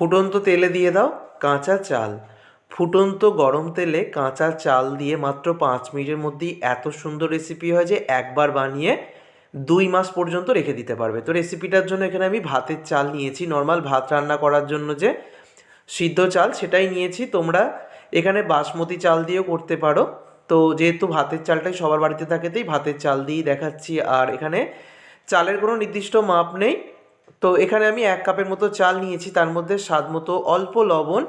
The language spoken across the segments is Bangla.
ফুটন্ত তেলে দিয়ে দাও কাঁচা চাল। ফুটন্ত গরম তেলে কাঁচা চাল দিয়ে মাত্র পাঁচ মিনিটের মধ্যেই এত সুন্দর রেসিপি হয় যে একবার বানিয়ে দুই মাস পর্যন্ত রেখে দিতে পারবে। তো রেসিপিটার জন্য এখানে আমি ভাতের চাল নিয়েছি। নর্মাল ভাত রান্না করার জন্য যে সিদ্ধ চাল সেটাই নিয়েছি। তোমরা এখানে বাসমতি চাল দিয়েও করতে পারো। তো যেহেতু ভাতের চালটাই সবার বাড়িতে থাকে, তাই ভাতের চাল দিয়েই দেখাচ্ছি। আর এখানে চালের কোনো নির্দিষ্ট মাপ নেই। তো এখানে আমি এক কাপের মতো চাল নিয়েছি, তার মধ্যে স্বাদ মতো অল্প লবণ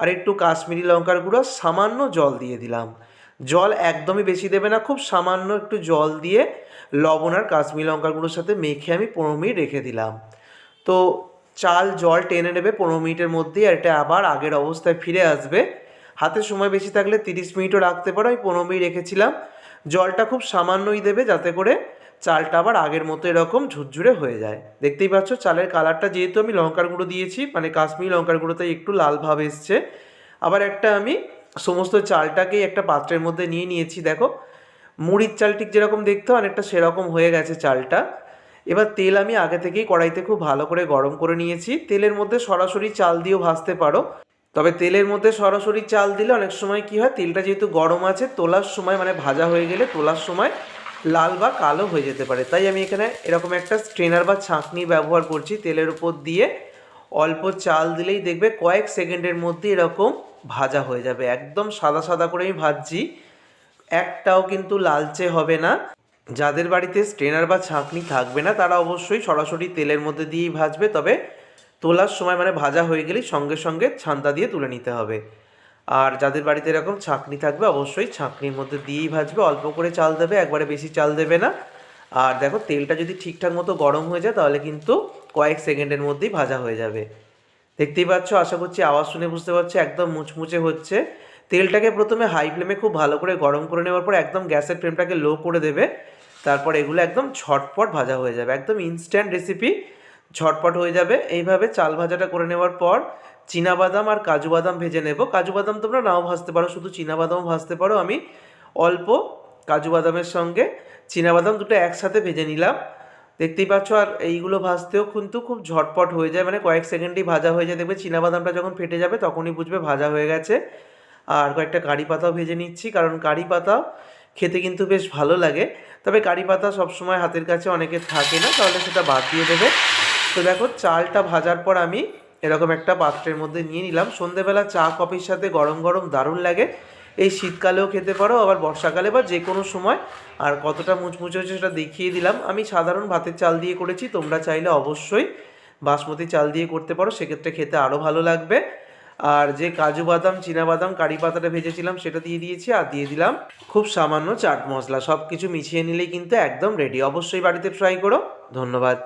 আর একটু কাশ্মীরি লঙ্কার গুঁড়ো সামান্য জল দিয়ে দিলাম। জল একদমই বেশি দেবে না, খুব সামান্য একটু জল দিয়ে লবণ আর কাশ্মীরি লঙ্কার গুঁড়োর সাথে মেখে আমি পনেরো মিনিট রেখে দিলাম। তো চাল জল টেনে নেবে পনেরো মিনিটের মধ্যেই আর এটা আবার আগের অবস্থায় ফিরে আসবে। হাতে সময় বেশি থাকলে তিরিশ মিনিটও রাখতে পারো, আমি পনেরো মিনিট রেখেছিলাম। জলটা খুব সামান্যই দেবে যাতে করে চালটা আবার আগের মতো এরকম ঝুরঝুরে হয়ে যায়। দেখতেই পাচ্ছ চালের কালারটা যেহেতু আমি লঙ্কার গুঁড়ো দিয়েছি মানে কাশ্মীরি লঙ্কার গুঁড়োতে একটু লাল ভাব এসছে। আবার একটা আমি সমস্ত চালটাকেই একটা পাত্রের মধ্যে নিয়ে নিয়েছি, দেখো। মুড়ির চাল ঠিক যেরকম দেখতে অনেকটা সেরকম হয়ে গেছে চালটা। এবার তেল আমি আগে থেকেই কড়াইতে খুব ভালো করে গরম করে নিয়েছি। তেলের মধ্যে সরাসরি চাল দিয়েও ভাজতে পারো। তবে তেলের মধ্যে সরাসরি চাল দিলে অনেক সময় কি হয়, তেলটা যেহেতু গরম আছে, তোলার সময় মানে ভাজা হয়ে গেলে তোলার সময় লাল বা কালো হয়ে যেতে পারে। তাই আমি এখানে এরকম একটা স্ট্রেনার বা ছাঁকনি ব্যবহার করছি তেলের উপর দিয়ে। অল্প চাল দিলেই দেখবে কয়েক সেকেন্ডের মধ্যে এরকম ভাজা হয়ে যাবে। একদম সাদা সাদা করে আমি ভাজছি। একটাও কিন্তু লালচে হবে না। যাদের বাড়িতে স্ট্রেনার বা ছাঁকনি থাকবে না, তারা অবশ্যই সরাসরি তেলের মধ্যে দিয়েই ভাজবে। তবে তোলার সময় মানে ভাজা হয়ে গেলেই সঙ্গে সঙ্গে ছান্তা দিয়ে তুলে নিতে হবে। আর যাদের বাড়িতে এরকম ছাঁকনি থাকবে, অবশ্যই ছাঁকনির মধ্যে দিয়েই ভাজবে। অল্প করে চাল দেবে, একবারে বেশি চাল দেবে না। আর দেখো, তেলটা যদি ঠিকঠাক মতো গরম হয়ে যায়, তাহলে কিন্তু কয়েক সেকেন্ডের মধ্যেই ভাজা হয়ে যাবে। দেখতেই পাচ্ছ, আশা করছি আওয়াজ শুনে বুঝতে পারছ, একদম মুচমুচে হচ্ছে। তেলটাকে প্রথমে হাই ফ্লেমে খুব ভালো করে গরম করে নেওয়ার পর একদম গ্যাসের ফ্লেমটাকে লো করে দেবে। তারপর এগুলো একদম ছটপট ভাজা হয়ে যাবে। একদম ইনস্ট্যান্ট রেসিপি ঝটপট হয়ে যাবে। এইভাবে চাল ভাজাটা করে নেওয়ার পর বাদাম আর কাজু বাদাম ভেজে নেব। কাজু বাদাম তোমরা নাও ভাজতে পারো, শুধু বাদামও ভাজতে পারো। আমি অল্প কাজু বাদামের সঙ্গে বাদাম দুটো একসাথে ভেজে নিলাম। দেখতেই পাচ্ছ, আর এইগুলো ভাজতেও কিন্তু খুব ঝটপট হয়ে যায়। মানে কয়েক সেকেন্ডেই ভাজা হয়ে যায়। দেখবে বাদামটা যখন ফেটে যাবে, তখনই বুঝবে ভাজা হয়ে গেছে। আর কয়েকটা কারি পাতাও ভেজে নিচ্ছি, কারণ কারি পাতা খেতে কিন্তু বেশ ভালো লাগে। তবে কারি পাতা সবসময় হাতের কাছে অনেকে থাকে না, তাহলে সেটা বাদ দিয়ে দেবে। তো দেখো, চালটা ভাজার পর আমি এরকম একটা পাত্রের মধ্যে নিয়ে নিলাম। সন্ধেবেলা চা কফির সাথে গরম গরম দারুণ লাগে। এই শীতকালেও খেতে পারো, আবার বর্ষাকালে বা যে কোনো সময়। আর কতটা মুচমুচে হচ্ছে সেটা দেখিয়ে দিলাম। আমি সাধারণ ভাতের চাল দিয়ে করেছি, তোমরা চাইলে অবশ্যই বাসমতি চাল দিয়ে করতে পারো, সেক্ষেত্রে খেতে আরও ভালো লাগবে। আর যে কাজু বাদাম বাদাম, কারি পাতাটা ভেজেছিলাম সেটা দিয়ে দিয়েছি আর দিয়ে দিলাম খুব সামান্য চাট মশলা। সব কিছু মিশিয়ে নিলেই কিন্তু একদম রেডি অবশ্যই বাড়িতে ট্রাই করো। ধন্যবাদ।